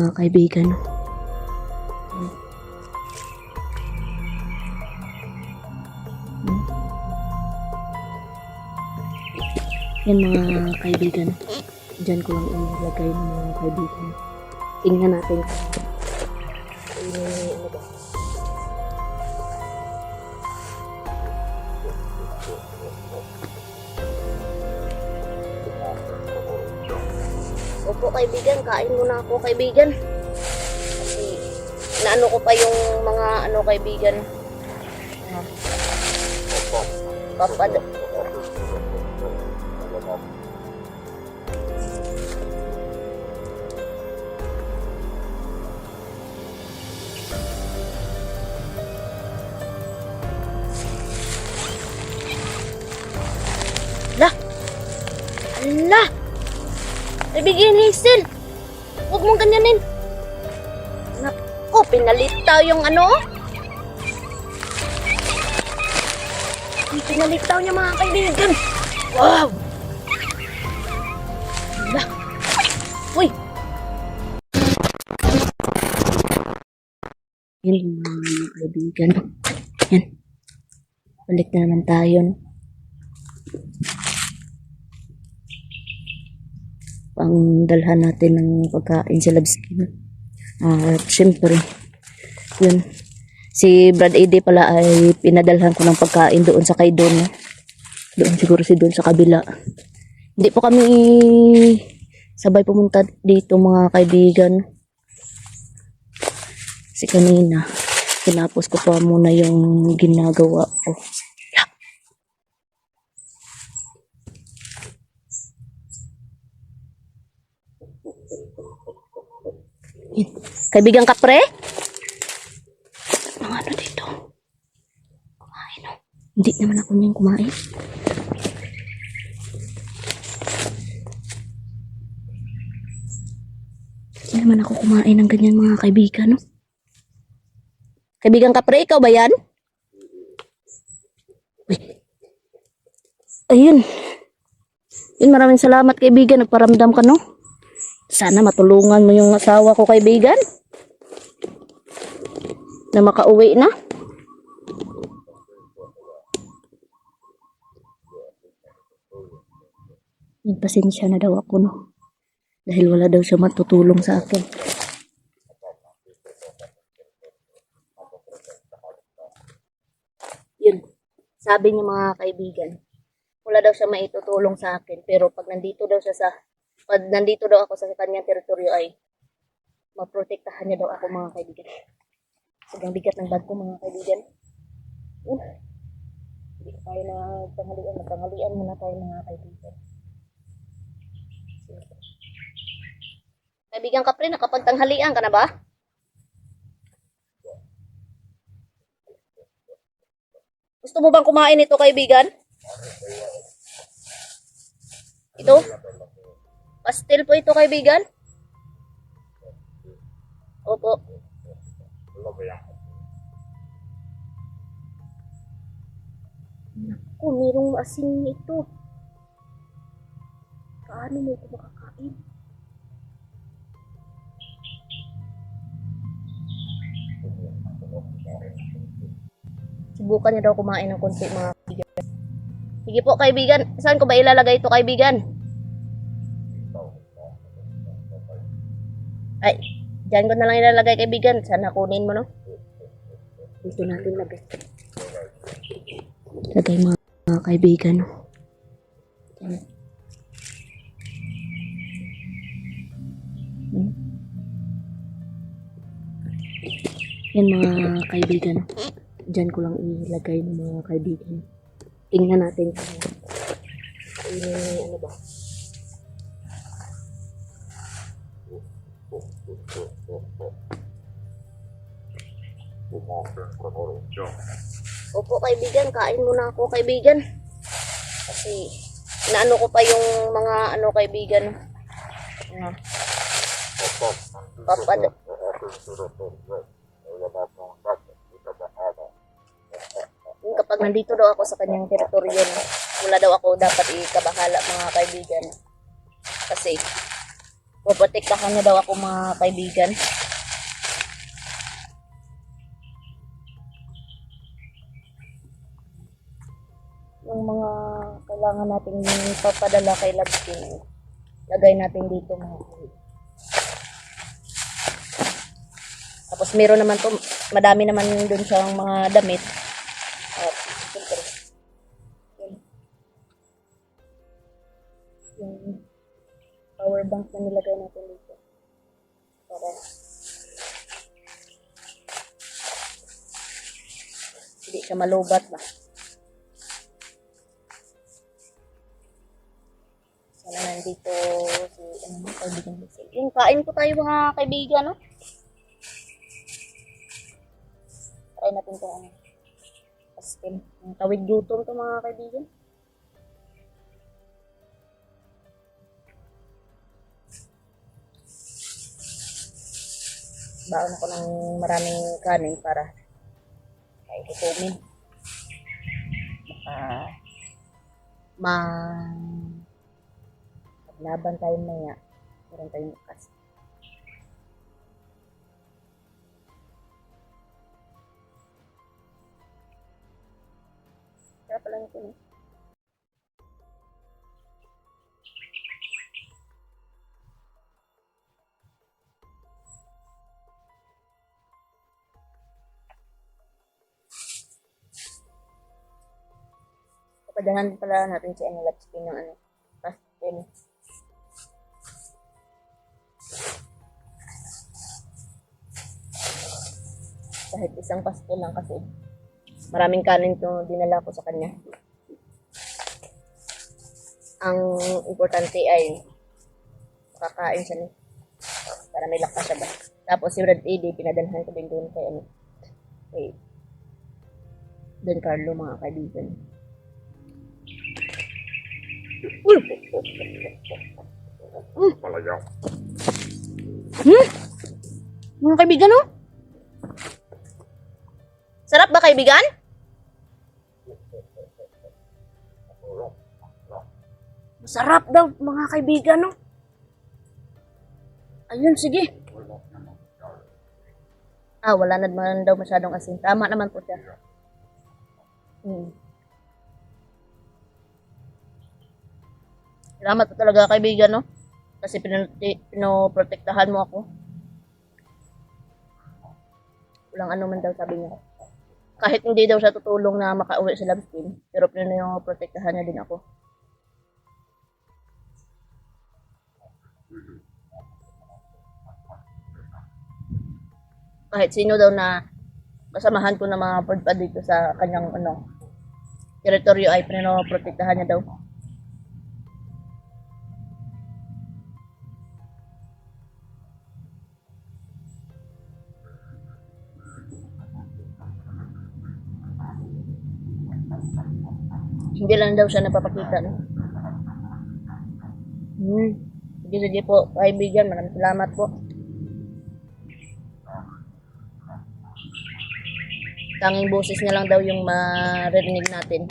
mga kaibigan. Yan mga kaibigan. Diyan ko lang ilagay ng mga kaibigan. Tingnan natin. Eh, ano ba? Opo kaibigan, kain muna ako kaibigan. Kasi naano ko pa yung mga ano kaibigan. Ah. Papad Lah! Ala! Ibigin Hazel! Huwag mong ganyanin! Nako, pinalitaw yung ano? Pinalitaw niya mga kaibigan! Wow! Ala! Uy! Yan mga kaibigan. Yan. Balik na naman tayo. No? Pangdalhan natin ng pagkain sa Labskin. Ah, at syempre, yun. Si Brad AD pala ay pinadalhan ko ng pagkain doon sa kay Don. Doon siguro si Don sa kabila. Hindi po kami sabay pumunta dito mga kaibigan. Si kanina, tinapos ko pa muna yung ginagawa ko. Kaibigan ka, pre? Mga ano dito? Kumain, no? Hindi naman ako niyang kumain. Hindi naman ako kumain ng ganyan mga kaibigan, no? Kaibigan ka, pre? Ikaw ba yan? Uy. Ayun. Yun, maraming salamat, kaibigan. Nagparamdam ka, no? Sana matulungan mo yung asawa ko kaibigan. Na makauwi na. Nagpasensya na daw ako no. Dahil wala daw siya matutulong sa akin. Yun. Sabi niya mga kaibigan. Wala daw siya maitutulong sa akin. Pero pag nandito daw siya sa pag nandito daw ako sa kanyang teritoryo ay maprotektahan niya daw ako mga kaibigan. Sobrang bigat ng bag ko mga kaibigan. Uh, hindi tayo na tanghalian. Magtanghalian muna tayo mga kaibigan. Kaibigan ka pre, nakapagtanghalian ka na ba? Gusto mo bang kumain ito kaibigan? Ito? Pastel po ito, kaibigan? Opo. Naku, merong asin ito. Paano mo ito makakain? Subukan niya daw kumain ng konti mga kaibigan. Sige po kaibigan, saan ko ba ilalagay ito kaibigan? Ay, dyan ko na lang ilalagay kaibigan. Sana kunin mo, no? Dito natin lagay. Lagay mga, mga kaibigan. Yan. Hmm. Yan mga kaibigan. Dyan ko lang ilagay mga kaibigan. Tingnan natin kung ano, ano ba. Opo, kaibigan. Kain muna ako, kaibigan. Kasi, naano ko pa yung mga, ano, kaibigan. Uh, papad. Yung kapag nandito daw ako sa kanyang teritoryo, wala daw ako dapat ikabahala, mga kaibigan. Kasi, Poprotektahan niya daw ako mga kaibigan. Kailangan natin papadala kay Labskin, lagay natin dito mga. Tapos meron naman to, madami naman dun siyang mga damit. At, siyempre, power bank na nilagay natin dito. Para hindi siya malubat ba. Nandito si ano, kaibigan ko. Yung kain ko tayo mga kaibigan, no? Try natin itong ano. Pastil. Yung tawid gutom to mga kaibigan. Baon ako ng maraming kanin para kaya gutumin. Baka ma paglaban tayo maya. Meron tayong bukas. Sarap pala nito, no? Kapadahan pala natin si Lapskin ng ano, pastel. Kahit isang pastel lang kasi maraming kanin to dinala ko sa kanya. Ang importante ay makakain siya ni para may lakas siya ba. Tapos si Brad AD, pinadalhan ko din doon kay ano, kay Don Carlo mga kaibigan. Uy! Hmm? Mga kaibigan, oh? Sarap ba, kaibigan? Masarap daw, mga kaibigan, no? Ayun, sige. Ah, wala na naman daw masyadong asin. Tama naman po siya. Hmm. Salamat po talaga, kaibigan, no? Kasi pin- pinoprotektahan mo ako. Walang ano man daw sabi niya. Kahit hindi daw siya tutulong na makauwi sa Labskin, pero pinoprotektahan niya din ako. Kahit sino daw na kasamahan ko na mga padpad dito sa kanyang ano, teritoryo ay pinoprotektahan niya daw. Hindi lang daw siya napapakita. No? Hmm. Sige, sige po, kaibigan. Maraming salamat po. Tanging boses niya lang daw yung maririnig natin.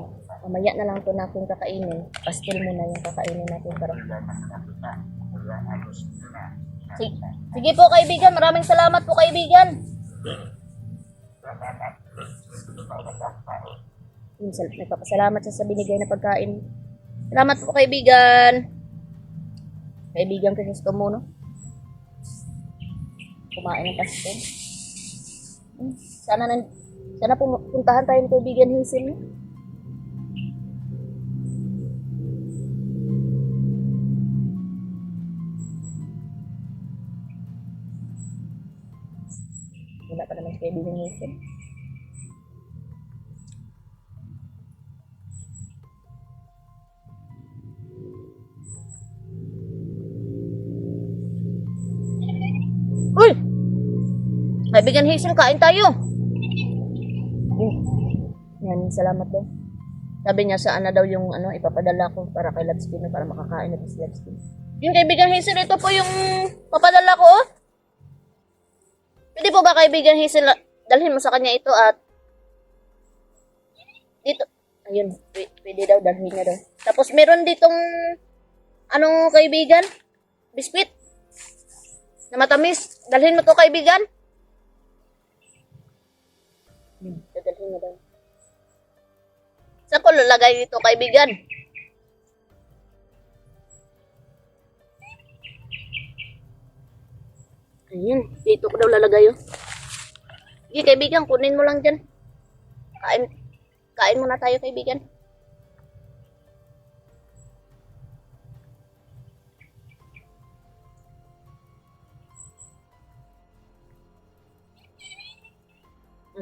Ay, mamaya na lang to natin kakainin. Pastil muna yung kakainin natin para. Sige, sige po kaibigan, maraming salamat po kaibigan. Sal- Nagpapasalamat siya sa binigay na pagkain. Salamat po kaibigan. Kaibigan Cristo mo, no? Kumain ng pastel. Hmm, Sana nan sana pum- puntahan tayo ng kaibigan Hazel. no? Kaibigan Hazel. Uy! Kaibigan Hazel, kain tayo. Mm. Yan, salamat daw. Sabi niya saan na daw yung ano, ipapadala ko para kay Labskin para makakain na si Labskin. Yung kaibigan Hazel, ito po yung papadala ko, oh. Po ba kaibigan Hazel, dalhin mo sa kanya ito at dito, Ayun, pwede daw, dalhin niya daw. Tapos meron ditong, anong kaibigan? Biskuit. Na matamis. Dalhin mo to kaibigan. Dadalhin niya daw. Saan ko lalagay dito kaibigan? Ayan, dito ko daw lalagay oh. Sige kaibigan, kunin mo lang dyan. Kain, kain muna tayo kaibigan.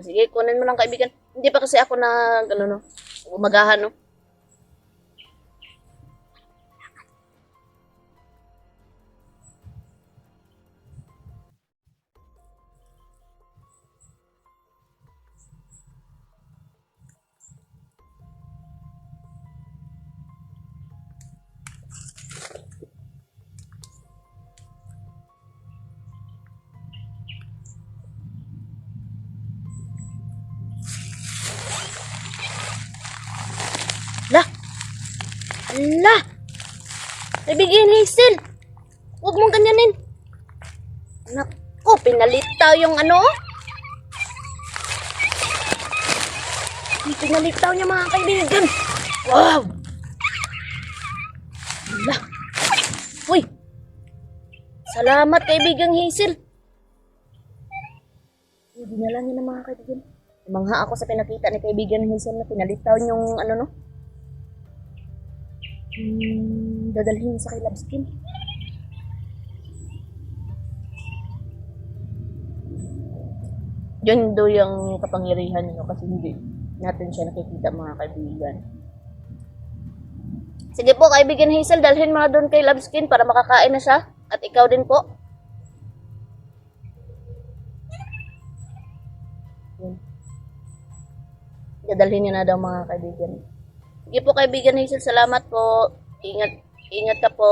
Sige, kunin mo lang kaibigan. Hindi pa kasi ako na, ano no, umagahan no. Lah! Kaibigan Hazel! Huwag mong ganyanin. Naku, pinalitaw yung ano. Pinalitaw niya mga kaibigan. Wow! Lah! Uy! Salamat kaibigang Hazel. Uy, dinala niya ng mga kaibigan. Mangha ako sa pinakita ni kaibigan Hazel na pinalitaw yung ano no. Hmm, dadalhin sa kay Labskin. Yun do yung kapangyarihan nyo kasi hindi natin siya nakikita mga kaibigan. Sige po, kaibigan Hazel, dalhin mo doon kay Labskin para makakain na siya. At ikaw din po. Dadalhin niyo na daw mga kaibigan. Sige po kaibigan Hazel, salamat po. Ingat, ingat ka po.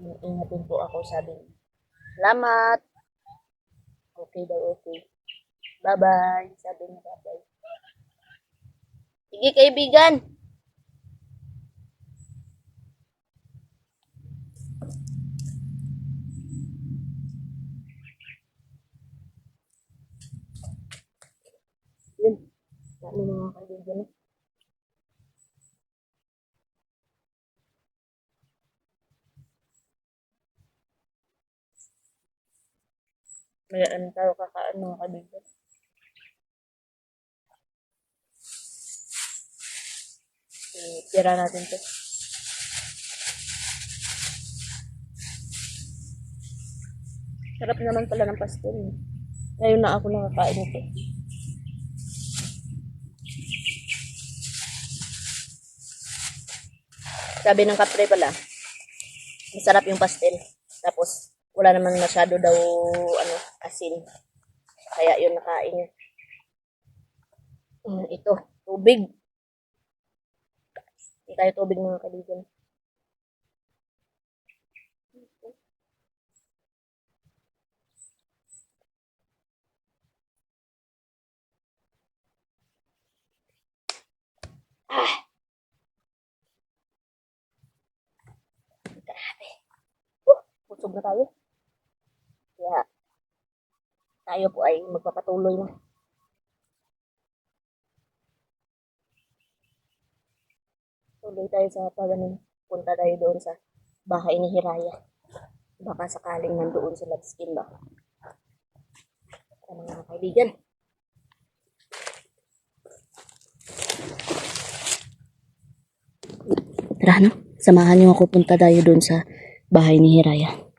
Ingat din po ako, sabi niya. Salamat. Okay daw, okay. Bye-bye. Sabi niya, bye-bye. Sige kaibigan. Yun. Ano mga kaibigan. eh. May ano tayo kakaan mga kaibigan. Tira natin to. Sarap naman pala ng pastel. Ngayon na ako nakakain nito. Sabi ng kapre pala, masarap yung pastel. Tapos, wala naman masyado daw, ano, asin. Kaya yun nakain niya. Mm, ito, tubig. Hindi tayo tubig mga kaibigan. Ah! Grabe. Uh, busog na tayo. Kaya, tayo po ay magpapatuloy na. Tuloy tayo sa pag ano, punta tayo doon sa bahay ni Hiraya. Baka sakaling nandoon si Labskin ba? Ano mga kaibigan? Tara no, samahan niyo ako punta tayo doon sa bahay ni Hiraya.